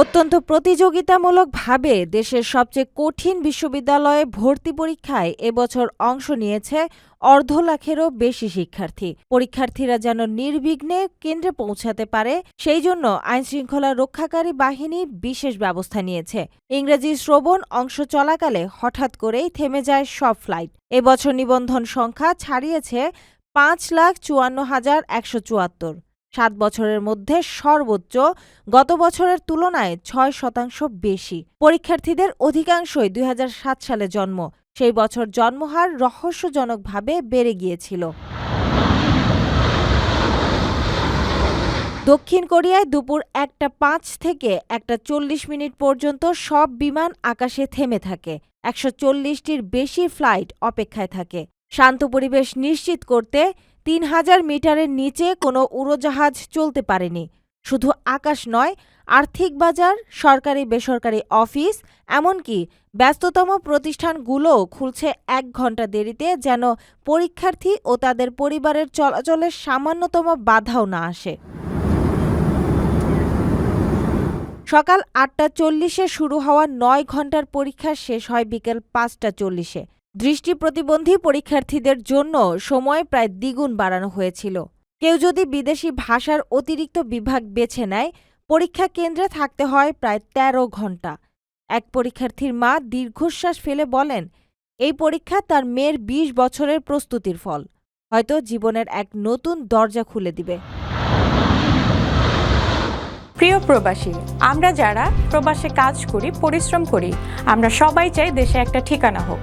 অত্যন্ত প্রতিযোগিতামূলকভাবে দেশের সবচেয়ে কঠিন বিশ্ববিদ্যালয়ে ভর্তি পরীক্ষায় এবছর অংশ নিয়েছে অর্ধ লাখেরও বেশি শিক্ষার্থী। পরীক্ষার্থীরা যেন নির্বিঘ্নে কেন্দ্রে পৌঁছাতে পারে, সেই জন্য আইনশৃঙ্খলা রক্ষাকারী বাহিনী বিশেষ ব্যবস্থা নিয়েছে। ইংরেজি শ্রবণ অংশ চলাকালে হঠাৎ করেই থেমে যায় সব ফ্লাইট। এবছর নিবন্ধন সংখ্যা ছাড়িয়েছে পাঁচ লাখ চুয়ান্ন হাজার একশো চুয়াত্তর। সাত বছরের মধ্যে সর্বোচ্চ গত বছরের তুলনায় ছয় শতাংশ বেশি। পরীক্ষার্থীদের অধিকাংশই দুই হাজার সাত সালে জন্ম। সেই বছর জন্মহার রহস্যজনকভাবে বেড়ে গিয়েছিল। দক্ষিণ কোরিয়ায় দুপুর একটা পাঁচ থেকে একটা চল্লিশ মিনিট পর্যন্ত সব বিমান আকাশে থেমে থাকে। একশো চল্লিশটির বেশি ফ্লাইট অপেক্ষায় থাকে। শান্ত পরিবেশ নিশ্চিত করতে তিন হাজার মিটারের নিচে কোনো উড়োজাহাজ চলতে পারেনি। শুধু আকাশ নয়, আর্থিক বাজার, সরকারি, বেসরকারি অফিস, এমনকি ব্যস্ততম প্রতিষ্ঠানগুলোও খুলছে এক ঘণ্টা দেরিতে যেন পরীক্ষার্থী ও তাদের পরিবারের চলাচলের সামান্যতম বাধাও না আসে। সকাল আটটা চল্লিশে শুরু হওয়া নয় ঘণ্টার পরীক্ষা শেষ হয় বিকেল পাঁচটা চল্লিশে। দৃষ্টি প্রতিবন্ধী পরীক্ষার্থীদের জন্য সময় প্রায় দ্বিগুণ বাড়ানো হয়েছিল। কেউ যদি বিদেশি ভাষার অতিরিক্ত বিভাগ বেছে নেয়, পরীক্ষা কেন্দ্রে থাকতে হয় প্রায় ১৩ ঘণ্টা এক পরীক্ষার্থীর মা দীর্ঘশ্বাস ফেলে বলেন, এই পরীক্ষা তার মেয়ের ২০ বছরের প্রস্তুতির ফল। হয়তো জীবনের এক নতুন দরজা খুলে দিবে। প্রিয় প্রবাসী, আমরা যারা প্রবাসে কাজ করি, পরিশ্রম করি, আমরা সবাই চাই দেশে একটা ঠিকানা হোক।